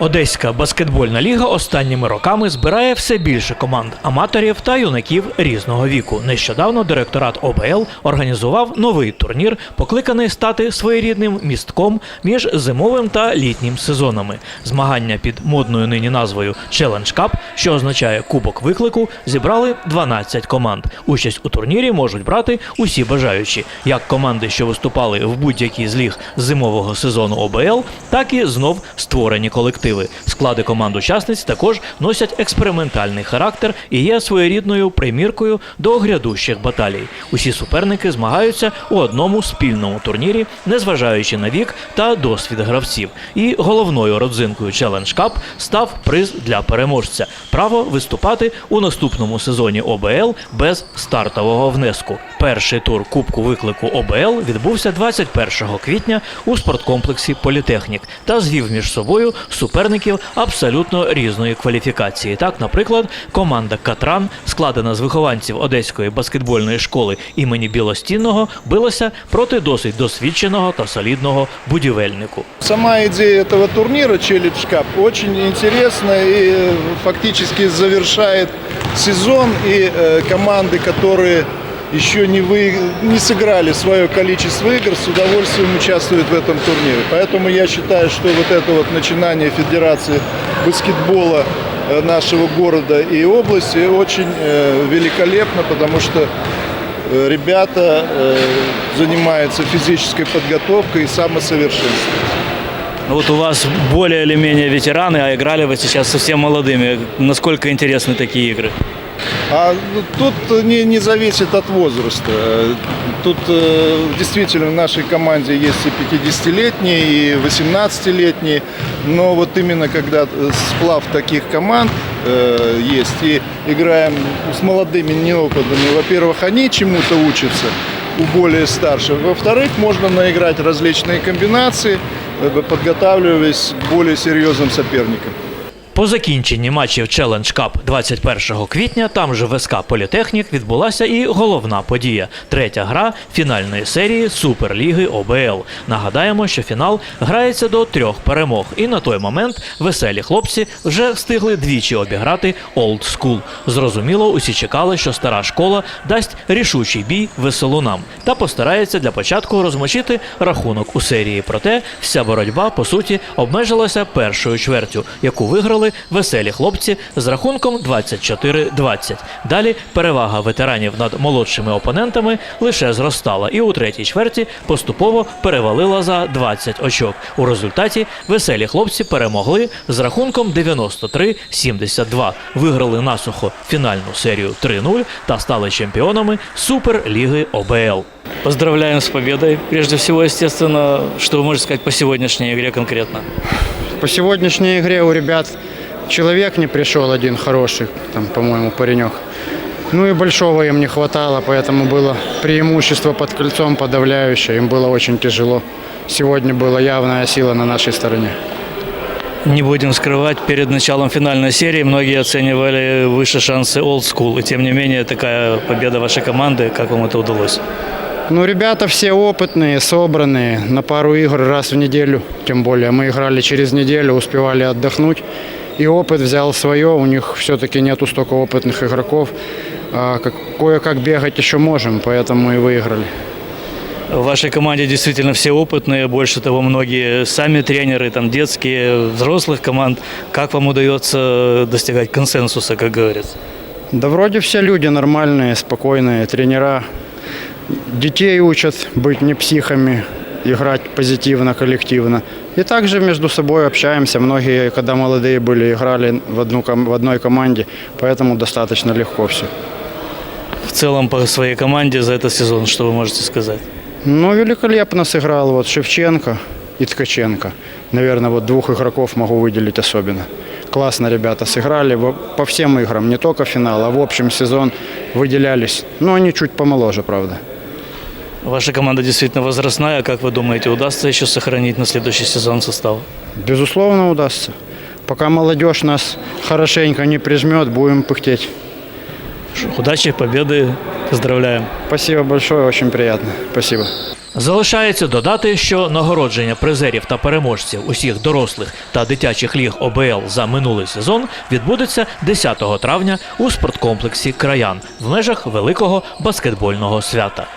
Одеська баскетбольна ліга останніми роками збирає все більше команд аматорів та юнаків різного віку. Нещодавно директорат ОБЛ організував новий турнір, покликаний стати своєрідним містком між зимовим та літнім сезонами. Змагання під модною нині назвою Challenge Cup, що означає Кубок виклику, зібрали 12 команд. Участь у турнірі можуть брати усі бажаючі, як команди, що виступали в будь-якій з ліг зимового сезону ОБЛ, так і знов створені колективи. Склади команд учасниць також носять експериментальний характер і є своєрідною приміркою до грядущих баталій. Усі суперники змагаються у одному спільному турнірі, незважаючи на вік та досвід гравців. І головною родзинкою Challenge Cup став приз для переможця право виступати у наступному сезоні ОБЛ без стартового внеску. Перший тур Кубку виклику ОБЛ відбувся 21 квітня у спорткомплексі Політехнік та звів між собою суперників абсолютно різної кваліфікації. Так, наприклад, команда Катран, складена з вихованців Одеської баскетбольної школи імені Білостінного, билася проти досить досвідченого та солідного будівельнику. Сама идея этого турнира Challenge Cup очень интересна и э, фактически завершает сезон. И э, команды, которые еще не, вы, не сыграли свое количество игр, с удовольствием участвуют в этом турнире. Поэтому я считаю, что вот это вот начинание Федерации баскетбола э, нашего города и области очень э, великолепно, потому что э, ребята э, занимаются физической подготовкой и самосовершенствованием. Ну Вот у вас более или менее ветераны, а играли вы сейчас совсем молодыми. Насколько интересны такие игры? А ну, тут не, не зависит от возраста. Тут э, действительно в нашей команде есть и 50-летние, и 18-летние. Но вот именно когда э, сплав таких команд э, есть и играем с молодыми неопытными, во-первых, они чему-то учатся у более старших. Во-вторых, можно наиграть различные комбинации, подготавливаясь к более серьезным соперникам. По закінченні матчів Challenge Cup 21 квітня, там же в СК Політехнік відбулася і головна подія третя гра фінальної серії Суперліги ОБЛ. Нагадаємо, що фінал грається до трьох перемог, і на той момент веселі хлопці вже встигли двічі обіграти Old School. Зрозуміло, усі чекали, що стара школа дасть рішучий бій веселунам та постарається для початку розмочити рахунок у серії. Проте вся боротьба по суті обмежилася першою чвертю, яку виграли веселі хлопці з рахунком 24-20. Далі перевага ветеранів над молодшими опонентами лише зростала, і у третій чверті поступово перевалила за 20 очок. У результаті веселі хлопці перемогли з рахунком 93-72. Виграли насухо фінальну серію 3-0 та стали чемпіонами Суперліги ОБЛ. Поздравляем с победой. Прежде всего, естественно, что вы можете сказать по сегодняшней игре конкретно? По сегодняшней игре у ребят человек не пришел один хороший, там, по-моему, паренек. Ну и большого им не хватало, поэтому было преимущество под кольцом подавляющее. Им было очень тяжело. Сегодня была явная сила на нашей стороне. Не будем скрывать, перед началом финальной серии многие оценивали выше шансы Old School. И тем не менее, такая победа вашей команды, как вам это удалось? Ну, ребята все опытные, собранные, на пару игр раз в неделю, тем более. Мы играли через неделю, успевали отдохнуть. И опыт взял свое, у них все-таки нету столько опытных игроков. А как- кое-как бегать еще можем, поэтому и выиграли. В вашей команде действительно все опытные, больше того, многие сами тренеры, там детские, взрослых команд. Как вам удается достигать консенсуса, как говорится? Да вроде все люди нормальные, спокойные, тренера. Детей учат быть не психами, играть позитивно, коллективно. И также между собой общаемся. Многие, когда молодые были, играли в, одну, ком- в одной команде, поэтому достаточно легко все. В целом по своей команде за этот сезон, что вы можете сказать? Ну, великолепно сыграл вот Шевченко и Ткаченко. Наверное, вот двух игроков могу выделить особенно. Классно ребята сыграли во- по всем играм, не только финал, а в общем сезон выделялись. Ну, они чуть помоложе, правда. Ваша команда действительно возрастная. Как вы думаете, удастся еще сохранить на следующий сезон состав? Безусловно, удастся. Пока молодежь нас хорошенько не прижмет, будем пыхтеть. Удачи, победы. Поздравляем. Спасибо большое, очень приятно. Спасибо. Залишається додати, що нагородження призерів та переможців усіх дорослих та дитячих ліг ОБЛ за минулий сезон відбудеться 10 травня у спорткомплексі Краян в межах великого баскетбольного свята.